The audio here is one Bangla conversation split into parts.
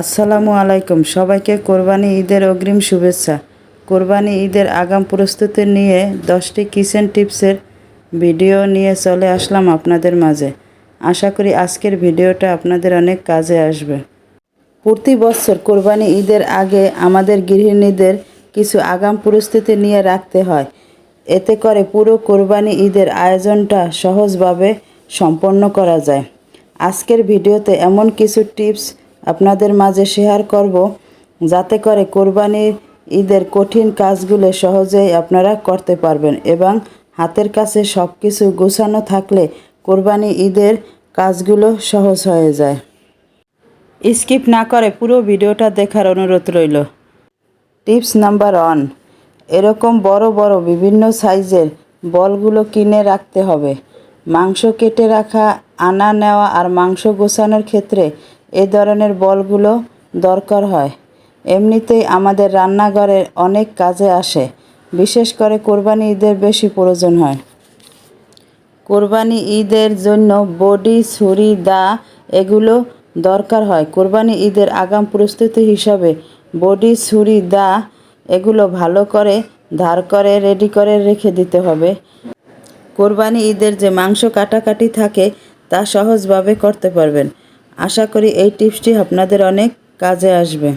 আসসালামু আলাইকুম। সবাইকে কোরবানি ঈদের অগ্রিম শুভেচ্ছা। কোরবানি ঈদের আগাম প্রস্তুতি নিয়ে দশটি কিচেন টিপসের ভিডিও নিয়ে চলে আসলাম আপনাদের মাঝে। আশা করি আজকের ভিডিওটা আপনাদের অনেক কাজে আসবে। প্রতি বছর কোরবানি ঈদের আগে আমাদের গৃহিণীদের কিছু আগাম প্রস্তুতি নিয়ে রাখতে হয়। এতে করে পুরো কোরবানি ঈদের আয়োজনটা সহজভাবে সম্পন্ন করা যায়। আজকের ভিডিওতে এমন কিছু টিপস আপনাদের মাঝে শেয়ার করব, যাতে করে কোরবানির ঈদের কঠিন কাজগুলো সহজেই আপনারা করতে পারবেন এবং হাতের কাছে সব কিছু গোছানো থাকলে কোরবানি ঈদের কাজগুলো সহজ হয়ে যায়। স্কিপ না করে পুরো ভিডিওটা দেখার অনুরোধ রইল। টিপস নাম্বার ওয়ান, এরকম বড় বড় বিভিন্ন সাইজের বলগুলো কিনে রাখতে হবে। মাংস কেটে রাখা, আনা, নেওয়া আর মাংস গোছানোর ক্ষেত্রে এ ধরনের বলগুলো দরকার হয়। এমনিতেই আমাদের রান্নাঘরে অনেক কাজে আসে, বিশেষ করে কোরবানি ঈদের বেশি প্রয়োজন হয়। কোরবানি ঈদের জন্য বডি, ছুরি, দা এগুলো দরকার হয়। কোরবানি ঈদের আগাম প্রস্তুতি হিসাবে বডি, ছুরি, দা এগুলো ভালো করে ধার করে, রেডি করে রেখে দিতে হবে। কোরবানি ঈদের যে মাংস কাটাকাটি থাকে তা সহজভাবে করতে পারবেন। আশা করি এই টিপসটি আপনাদের অনেক কাজে আসবে।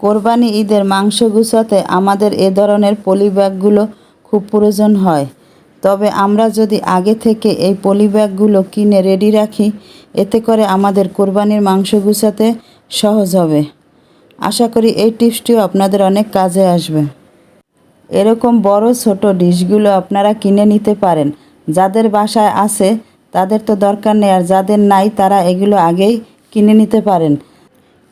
কোরবানি ঈদের মাংস গুছাতে আমাদের এ ধরনের পলি ব্যাগগুলো খুব প্রয়োজন হয়। তবে আমরা যদি আগে থেকে এই পলি ব্যাগগুলো কিনে রেডি রাখি, এতে করে আমাদের কোরবানির মাংস গুছাতে সহজ হবে। আশা করি এই টিপসটিও আপনাদের অনেক কাজে আসবে। এরকম বড় ছোট ডিশগুলো আপনারা কিনে নিতে পারেন। যাদের বাসায় আছে তাদের তো দরকার নেই, আর যাদের নাই তারা এগুলো আগেই কিনে নিতে পারেন।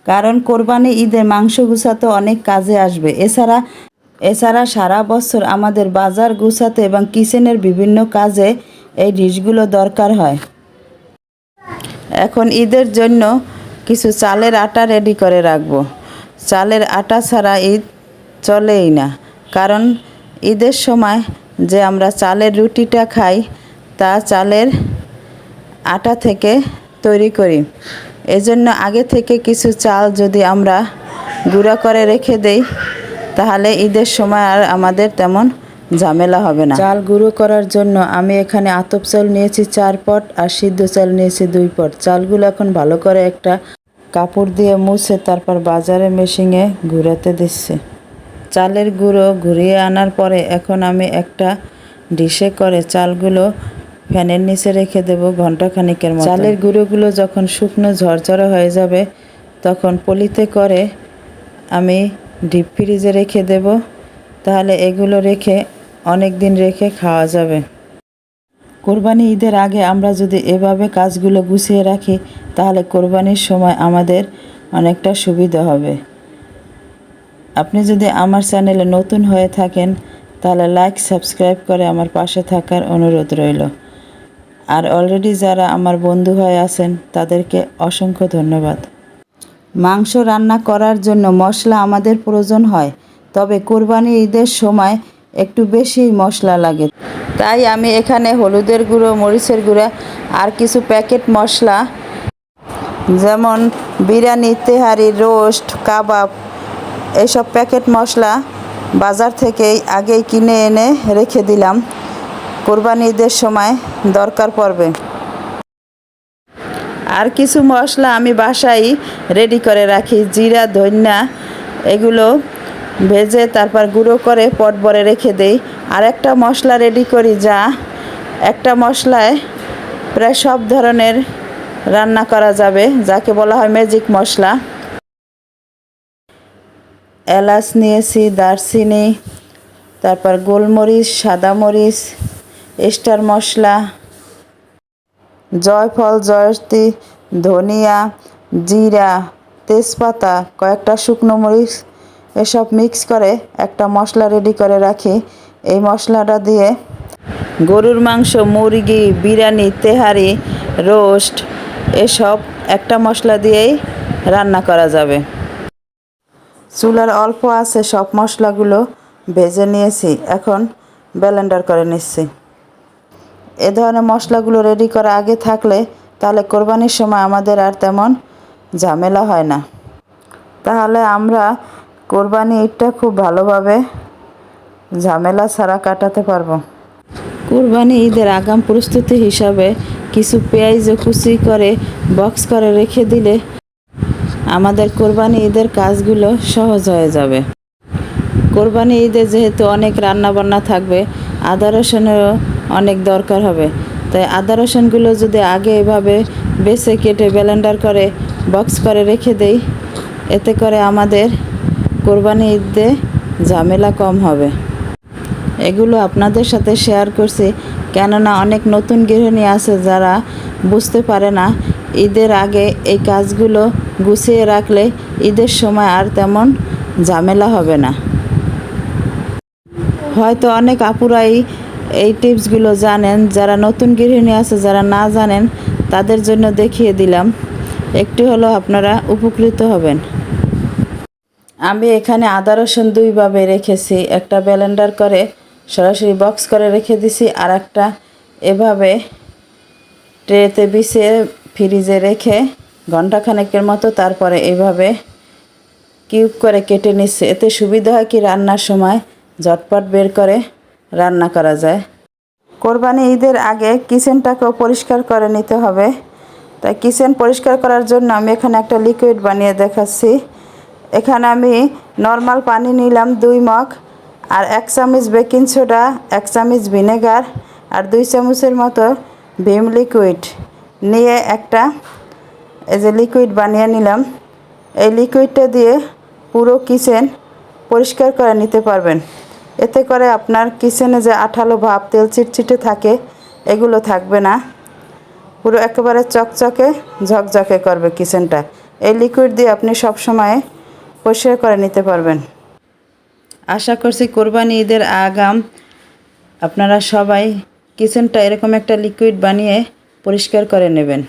কারণ কোরবানি ঈদে মাংস গুছাতে অনেক কাজে আসবে। এছাড়া এছাড়া সারা বছর আমাদের বাজার গুছাতে এবং কিচেনের বিভিন্ন কাজে এই ডিশগুলো দরকার হয়। এখন ঈদের জন্য কিছু চালের আটা রেডি করে রাখব। চালের আটা ছাড়া ঈদ চলেই না। কারণ ঈদের সময় যে আমরা চালের রুটিটা খাই, তা চালের আটা থেকে তৈরি করি। এজন্য আগে থেকে কিছু চাল যদি আমরা গুঁড়া করে রেখে দেই, তাহলে ঈদের সময় আর আমাদের তেমন ঝামেলা হবে না। চাল গুঁড়ো করার জন্য আমি এখানে আতপ চাল নিয়েছি চার পট আর সিদ্ধ চাল নিয়েছি দুই পট। চালগুলো এখন ভালো করে একটা কাপড় দিয়ে মুছে তারপর বাজারে মেশিনে ঘুরাতে দিচ্ছে। চালের গুঁড়ো ঘুরিয়ে আনার পরে এখন আমি একটা ডিশে করে চালগুলো ফ্যানের নিচে রেখে দেব ঘণ্টা খানিকের মতো চালের গুঁড়োগুলো যখন শুকনো ঝরঝরে হয়ে যাবে, তখন পলিতে করে আমি ডিপ ফ্রিজে রেখে দেব। তাহলে এগুলো রেখে অনেক দিন রেখে খাওয়া যাবে। কোরবানি ঈদের আগে আমরা যদি এভাবে কাজগুলো গুছিয়ে রাখি, তাহলে কোরবানির সময় আমাদের অনেকটা সুবিধা হবে। আপনি যদি আমার চ্যানেলে নতুন হয়ে থাকেন, তাহলে লাইক, সাবস্ক্রাইব করে আমার পাশে থাকার অনুরোধ রইল। আর অলরেডি যারা আমার বন্ধু হয়ে আছেন, তাদেরকে অসংখ্য ধন্যবাদ। মাংস রান্না করার জন্য মশলা আমাদের প্রয়োজন হয়, তবে কোরবানি ঈদের সময় একটু বেশি মশলা লাগে। তাই আমি এখানে হলুদের গুঁড়ো, মরিচের গুঁড়া আর কিছু প্যাকেট মশলা, যেমন বিরিয়ানি, তেহারি, রোস্ট, কাবাব, এসব প্যাকেট মশলা বাজার থেকেই আগেই কিনে এনে রেখে দিলাম। কোরবানি ঈদের সময় দরকার পড়বে। আর কিছু মশলা আমি বাসায় রেডি করে রাখি। জিরা, ধন্যা, এগুলো ভেজে তারপর গুঁড়ো করে পট ভরে রেখে দেই। আর একটা মশলা রেডি করি যা একটা মশলায় প্রায় সব ধরনের রান্না করা যাবে, যাকে বলা হয় ম্যাজিক মশলা। এলাচ নিয়েছি, দারচিনি, তারপর গোলমরিচ, সাদা মরিচ স্টার মশলা, জয়ফল জয়তী ধনিয়া, জিরা, তেজপাতা, কয়েকটা শুকনো মরিচ, এসব মিক্স করে একটা মশলা রেডি করে রাখি। এই মশলাটা দিয়ে গরুর মাংস, মুরগি, বিরিয়ানি, তেহারি, রোস্ট, এসব একটা মশলা দিয়েই রান্না করা যাবে। চুলার অল্প আছে সব মশলাগুলো ভেজে নিয়েছি, এখন ব্লেন্ডার করে নিচ্ছি। এ ধরনের মশলাগুলো রেডি করা আগে থাকলে তাহলে কোরবানির সময় আমাদের আর তেমন ঝামেলা হয় না। তাহলে আমরা কোরবানি ঈদটা খুব ভালোভাবে ঝামেলা ছাড়া কাটাতে পারব। কোরবানি ঈদের আগাম প্রস্তুতি হিসাবে কিছু পেঁয়াজ কুচি করে বক্স করে রেখে দিলে আমাদের কোরবানি ঈদের কাজগুলো সহজ হয়ে যাবে। কোরবানি ঈদে যেহেতু অনেক রান্না বান্না থাকবে, আদা রসুনেরও অনেক দরকার হবে। তাই আদা রসুনগুলো যদি আগে এভাবে বেছে কেটে ব্লেন্ডার করে বক্স করে রেখে দেই, এতে করে আমাদের কোরবানি ঈদে ঝামেলা কম হবে। এগুলো আপনাদের সাথে শেয়ার করছি, কেননা অনেক নতুন গৃহিণী আছে যারা বুঝতে পারে না, ঈদের আগে এই কাজগুলো গুছিয়ে রাখলে ঈদের সময় আর তেমন ঝামেলা হবে না। হয়তো অনেক আপুরাই এই টিপসগুলো জানেন, যারা নতুন গৃহিণী আছে, যারা না জানেন, তাদের জন্য দেখিয়ে দিলাম। একটু হলো আপনারা উপকৃত হবেন। আমি এখানে আদা রসুন দুইভাবে রেখেছি। একটা ব্লেন্ডার করে, সরাসরি বক্স করে রেখে দিছি, আর একটা এভাবে ট্রেতে বিছিয়ে ফ্রিজে রেখে ঘন্টাখানেকের মতো তারপরে এভাবে কিউব করে কেটে নিচ্ছে। এতে সুবিধা হয় কি? রান্নার সময় ঝটপট বের করে রান্না করা যায়। কোরবানি ঈদের আগে কিচেনটাকেও পরিষ্কার করে নিতে হবে। তাই কিচেন পরিষ্কার করার জন্য আমি এখানে একটা লিকুইড বানিয়ে দেখাচ্ছি। এখানে আমি নর্মাল পানি নিলাম দুই মগ আর এক চামচ বেকিং সোডা এক চামচ ভিনেগার আর দুই চামচের মতো ভিম লিকুইড নিয়ে একটা এই যে লিকুইড বানিয়ে নিলাম। এই লিকুইডটা দিয়ে পুরো কিচেন পরিষ্কার করে নিতে পারবেন। এতে করে আপনার কিচেনে যে আঠালো ভাব, তেল চিটচিটে থাকে, এগুলো থাকবে না। পুরো একেবারে চকচকে, ঝকঝকে করবে কিচেনটা। এই লিকুইড দিয়ে আপনি সব সময় পরিষ্কার করে নিতে পারবেন। আশা করছি কোরবানি ঈদের আগাম আপনারা সবাই কিচেনটা এরকম একটা লিকুইড বানিয়ে পরিষ্কার করে নেবেন।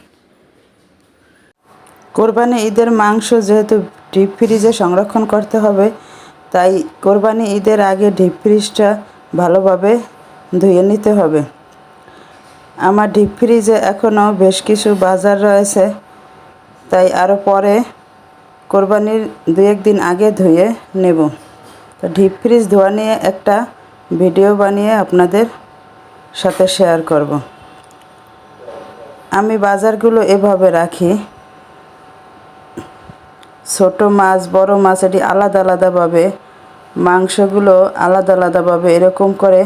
কোরবানি ঈদের মাংস যেহেতু ডিপ ফ্রিজে সংরক্ষণ করতে হবে তাই কোরবানি ঈদের আগে ডিপ ফ্রিজটা ভালোভাবে ধুয়ে নিতে হবে। আমার ডিপ ফ্রিজে এখনও বেশ কিছু বাজার রয়েছে, তাই আরও পরে কোরবানির দু একদিন আগে ধুয়ে নেব। তো ডিপ ফ্রিজ ধোয়া নিয়ে একটা ভিডিও বানিয়ে আপনাদের সাথে শেয়ার করব। আমি বাজারগুলো এভাবে রাখি। ছোট মাছ, বড় মাছ, এটি আলাদা আলাদাভাবে, মাংসগুলো আলাদা আলাদাভাবে এরকম করে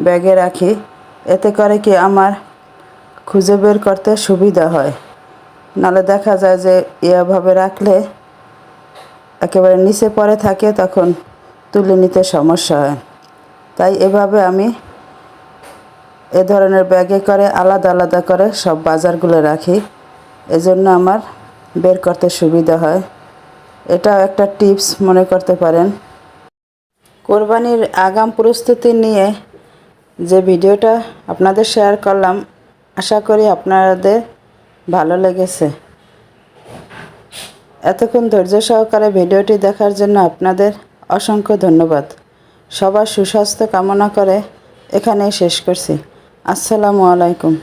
ব্যাগে রাখি। এতে করে কি আমার খুঁজে বের করতে সুবিধা হয়। নাহলে দেখা যায় যে এভাবে রাখলে একেবারে নিচে পড়ে থাকে, তখন তুলে নিতে সমস্যা হয়। তাই এভাবে আমি এ ধরনের ব্যাগে করে আলাদা আলাদা করে সব বাজারগুলো রাখি। এজন্য আমার বের করতে সুবিধা হয়। এটাও একটা টিপস মনে করতে পারেন। কোরবানির আগাম প্রস্তুতি নিয়ে যে ভিডিওটা আপনাদের শেয়ার করলাম, আশা করি আপনাদের ভালো লেগেছে। এতক্ষণ ধৈর্য সহকারে ভিডিওটি দেখার জন্য আপনাদের অসংখ্য ধন্যবাদ। সবার সুস্বাস্থ্য কামনা করে এখানেই শেষ করছি। আসসালামু আলাইকুম।